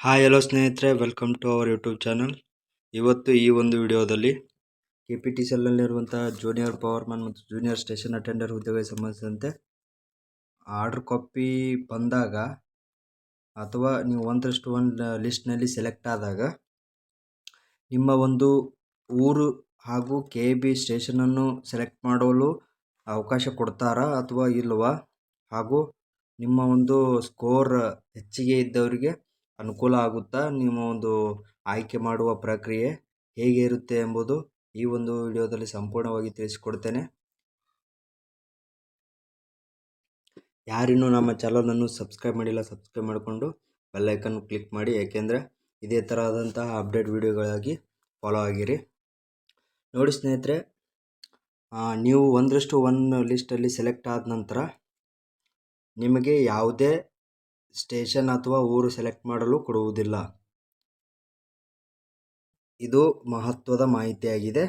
Hi hello ಸ್ನೇಹಿತರೆ welcome to our YouTube channel ಇವತ್ತು ಈ ಒಂದು ವಿಡಿಯೋದಲ್ಲಿ ಕೆ ಪಿ ಟಿ ಸೆಲ್ಲಲ್ಲಿರುವಂಥ ಜೂನಿಯರ್ ಪವರ್ಮನ್ ಮತ್ತು ಜೂನಿಯರ್ ಸ್ಟೇಷನ್ ಅಟೆಂಡರ್ ಹುದ್ದೆಗೆ ಸಂಬಂಧಿಸಿದಂತೆ ಆರ್ಡ್ರ್ ಕಾಪಿ ಬಂದಾಗ ಅಥವಾ ನೀವು ಒಂದರಷ್ಟು ಒನ್ ಲಿಸ್ಟ್ನಲ್ಲಿ ಸೆಲೆಕ್ಟ್ ಆದಾಗ ನಿಮ್ಮ ಒಂದು ಊರು ಹಾಗೂ ಕೆ ಬಿ ಸ್ಟೇಷನನ್ನು ಸೆಲೆಕ್ಟ್ ಮಾಡಲು ಅವಕಾಶ ಕೊಡ್ತಾರಾ ಅಥವಾ ಇಲ್ವಾ? ಹಾಗೂ ನಿಮ್ಮ ಒಂದು ಸ್ಕೋರ್ ಹೆಚ್ಚಿಗೆ ಇದ್ದವರಿಗೆ ಅನುಕೂಲ ಆಗುತ್ತಾ? ನಿಮ್ಮ ಒಂದು ಆಯ್ಕೆ ಮಾಡುವ ಪ್ರಕ್ರಿಯೆ ಹೇಗೆ ಇರುತ್ತೆ ಎಂಬುದು ಈ ಒಂದು ವಿಡಿಯೋದಲ್ಲಿ ಸಂಪೂರ್ಣವಾಗಿ ತಿಳಿಸಿಕೊಡ್ತೇನೆ. ಯಾರಿನ್ನೂ ನಮ್ಮ ಚಾನಲನ್ನು ಸಬ್ಸ್ಕ್ರೈಬ್ ಮಾಡಿಲ್ಲ, ಸಬ್ಸ್ಕ್ರೈಬ್ ಮಾಡಿಕೊಂಡು ಬೆಲ್ಲೈಕನ್ ಕ್ಲಿಕ್ ಮಾಡಿ. ಏಕೆಂದರೆ ಇದೇ ಥರದಂತಹ ಅಪ್ಡೇಟ್ ವಿಡಿಯೋಗಳಾಗಿ ಫಾಲೋ ಆಗಿರಿ. ನೋಡಿ ಸ್ನೇಹಿತರೆ ನೀವು ಒಂದರಷ್ಟು ಒನ್ ಲಿಸ್ಟಲ್ಲಿ ಸೆಲೆಕ್ಟ್ ಆದ ನಂತರ ನಿಮಗೆ ಯಾವುದೇ ಸ್ಟೇಷನ್ ಅಥವಾ ಊರು ಸೆಲೆಕ್ಟ್ ಮಾಡಲು ಕೊಡುವುದಿಲ್ಲ. ಇದು ಮಹತ್ವದ ಮಾಹಿತಿಯಾಗಿದೆ.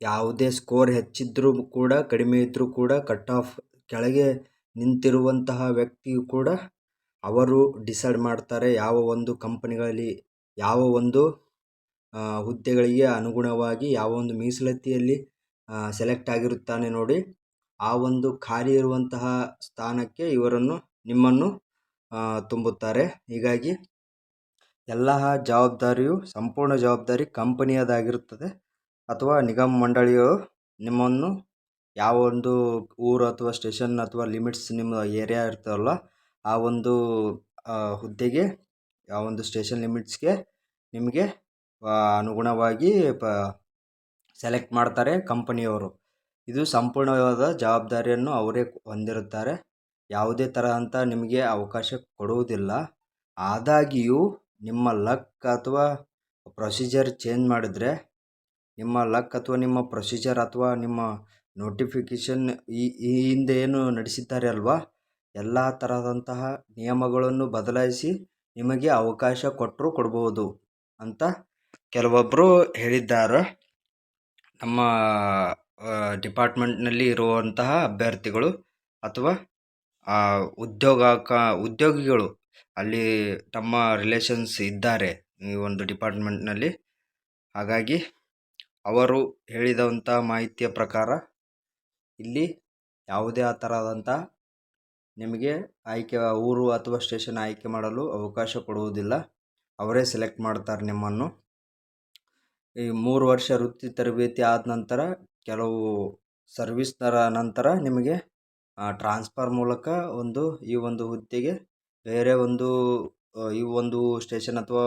ಯಾವುದೇ ಸ್ಕೋರ್ ಹೆಚ್ಚಿದ್ದರೂ ಕೂಡ, ಕಡಿಮೆ ಇದ್ದರೂ ಕೂಡ, ಕಟ್ ಆಫ್ ಕೆಳಗೆ ನಿಂತಿರುವಂತಹ ವ್ಯಕ್ತಿಯು ಕೂಡ ಅವರು ಡಿಸೈಡ್ ಮಾಡ್ತಾರೆ ಯಾವ ಒಂದು ಕಂಪನಿಗಳಲ್ಲಿ, ಯಾವ ಒಂದು ಹುದ್ದೆಗಳಿಗೆ ಅನುಗುಣವಾಗಿ ಯಾವ ಒಂದು ಮೀಸಲಾತಿಯಲ್ಲಿ ಸೆಲೆಕ್ಟ್ ಆಗಿರುತ್ತಾನೆ ನೋಡಿ. ಆ ಒಂದು ಖಾಲಿ ಇರುವಂತಹ ಸ್ಥಾನಕ್ಕೆ ಇವರನ್ನು ನಿಮ್ಮನ್ನು ತುಂಬುತ್ತಾರೆ. ಹೀಗಾಗಿ ಎಲ್ಲ ಜವಾಬ್ದಾರಿಯು ಸಂಪೂರ್ಣ ಜವಾಬ್ದಾರಿ ಕಂಪನಿಯದಾಗಿರುತ್ತದೆ. ಅಥವಾ ನಿಗಮ ಮಂಡಳಿಯು ನಿಮ್ಮನ್ನು ಯಾವ ಒಂದು ಊರು ಅಥವಾ ಸ್ಟೇಷನ್ ಅಥವಾ ಲಿಮಿಟ್ಸ್ ನಿಮ್ಮ ಏರಿಯಾ ಇರ್ತಾವಲ್ಲ ಆ ಒಂದು ಹುದ್ದೆಗೆ, ಆ ಒಂದು ಸ್ಟೇಷನ್ ಲಿಮಿಟ್ಸ್ಗೆ ನಿಮಗೆ ಅನುಗುಣವಾಗಿ ಪ, ಸೆಲೆಕ್ಟ್ ಮಾಡ್ತಾರೆ ಕಂಪನಿಯವರು. ಇದು ಸಂಪೂರ್ಣವಾದ ಜವಾಬ್ದಾರಿಯನ್ನು ಅವರೇ ಹೊಂದಿರುತ್ತಾರೆ. ಯಾವುದೇ ಅಂತ ನಿಮಗೆ ಅವಕಾಶ ಕೊಡುವುದಿಲ್ಲ. ಆದಾಗಿಯೂ, ನಿಮ್ಮ ಲಕ್ ಅಥವಾ ಪ್ರೊಸೀಜರ್ ಚೇಂಜ್ ಮಾಡಿದರೆ, ನಿಮ್ಮ ಲಕ್ ಅಥವಾ ನಿಮ್ಮ ಪ್ರೊಸೀಜರ್ ಅಥವಾ ನಿಮ್ಮ ನೋಟಿಫಿಕೇಷನ್ ಈ ಈ ಹಿಂದೆ ಏನು ನಡೆಸಿದ್ದಾರೆ ಅಲ್ವಾ? ಎಲ್ಲ ತರಹದಂತಹ ನಿಯಮಗಳನ್ನು ಬದಲಾಯಿಸಿ ನಿಮಗೆ ಅವಕಾಶ ಕೊಟ್ಟರು ಕೊಡ್ಬೋದು ಅಂತ ಕೆಲವೊಬ್ಬರು ಹೇಳಿದ್ದಾರೆ. ನಮ್ಮ ಡಿಪಾರ್ಟ್ಮೆಂಟ್ನಲ್ಲಿ ಇರುವಂತಹ ಅಭ್ಯರ್ಥಿಗಳು ಅಥವಾ ಉದ್ಯೋಗಕ ಉದ್ಯೋಗಿಗಳು ಅಲ್ಲಿ ತಮ್ಮ ರಿಲೇಷನ್ಸ್ ಇದ್ದಾರೆ ಈ ಒಂದು ಡಿಪಾರ್ಟ್ಮೆಂಟ್ನಲ್ಲಿ ಹಾಗಾಗಿ ಅವರು ಹೇಳಿದಂಥ ಮಾಹಿತಿಯ ಪ್ರಕಾರ ಇಲ್ಲಿ ಯಾವುದೇ ಆ ಥರದಂಥ ನಿಮಗೆ ಆಯ್ಕೆ, ಊರು ಅಥವಾ ಸ್ಟೇಷನ್ ಆಯ್ಕೆ ಮಾಡಲು ಅವಕಾಶ ಕೊಡುವುದಿಲ್ಲ. ಅವರೇ ಸೆಲೆಕ್ಟ್ ಮಾಡ್ತಾರೆ ನಿಮ್ಮನ್ನು. ಈ ಮೂರು ವರ್ಷ ವೃತ್ತಿ ತರಬೇತಿ ಆದ ನಂತರ ಕೆಲವು ಸರ್ವಿಸ್ನರ ನಂತರ ನಿಮಗೆ ಟ್ರಾನ್ಸ್ಫರ್ ಮೂಲಕ ಒಂದು ಈ ಒಂದು ಹುದ್ದೆಗೆ ಬೇರೆ ಒಂದು ಈ ಒಂದು ಸ್ಟೇಷನ್ ಅಥವಾ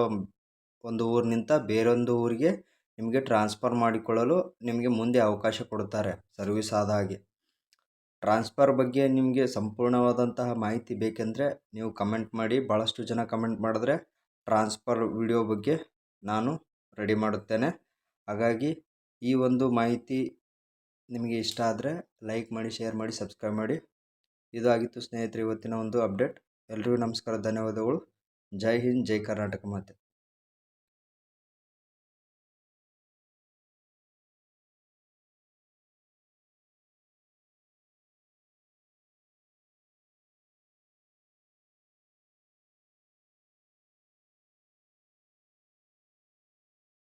ಒಂದು ಊರಿನಿಂದ ಬೇರೊಂದು ಊರಿಗೆ ನಿಮಗೆ ಟ್ರಾನ್ಸ್ಫರ್ ಮಾಡಿಕೊಳ್ಳಲು ನಿಮಗೆ ಮುಂದೆ ಅವಕಾಶ ಕೊಡುತ್ತಾರೆ, ಸರ್ವಿಸ್ ಆದ ಹಾಗೆ. ಟ್ರಾನ್ಸ್ಫರ್ ಬಗ್ಗೆ ನಿಮಗೆ ಸಂಪೂರ್ಣವಾದಂತಹ ಮಾಹಿತಿ ಬೇಕೆಂದರೆ ನೀವು ಕಮೆಂಟ್ ಮಾಡಿ ಭಾಳಷ್ಟು ಜನ ಕಮೆಂಟ್ ಮಾಡಿದ್ರೆ ಟ್ರಾನ್ಸ್ಫರ್ ವಿಡಿಯೋ ಬಗ್ಗೆ ನಾನು ರೆಡಿ ಮಾಡುತ್ತೇನೆ. ಹಾಗಾಗಿ ಈ ಒಂದು ಮಾಹಿತಿ ನಿಮಗೆ ಇಷ್ಟ ಆದರೆ ಲೈಕ್ ಮಾಡಿ ಶೇರ್ ಮಾಡಿ ಸಬ್ಸ್ಕ್ರೈಬ್ ಮಾಡಿ. ಇದು ಆಗಿತ್ತು ಸ್ನೇಹಿತರೆ ಇವತ್ತಿನ ಒಂದು ಅಪ್ಡೇಟ್ ಎಲ್ರಿಗೂ ನಮಸ್ಕಾರ, ಧನ್ಯವಾದಗಳು. ಜೈ ಹಿಂದ್, ಜೈ ಕರ್ನಾಟಕ ಮಾತೆ.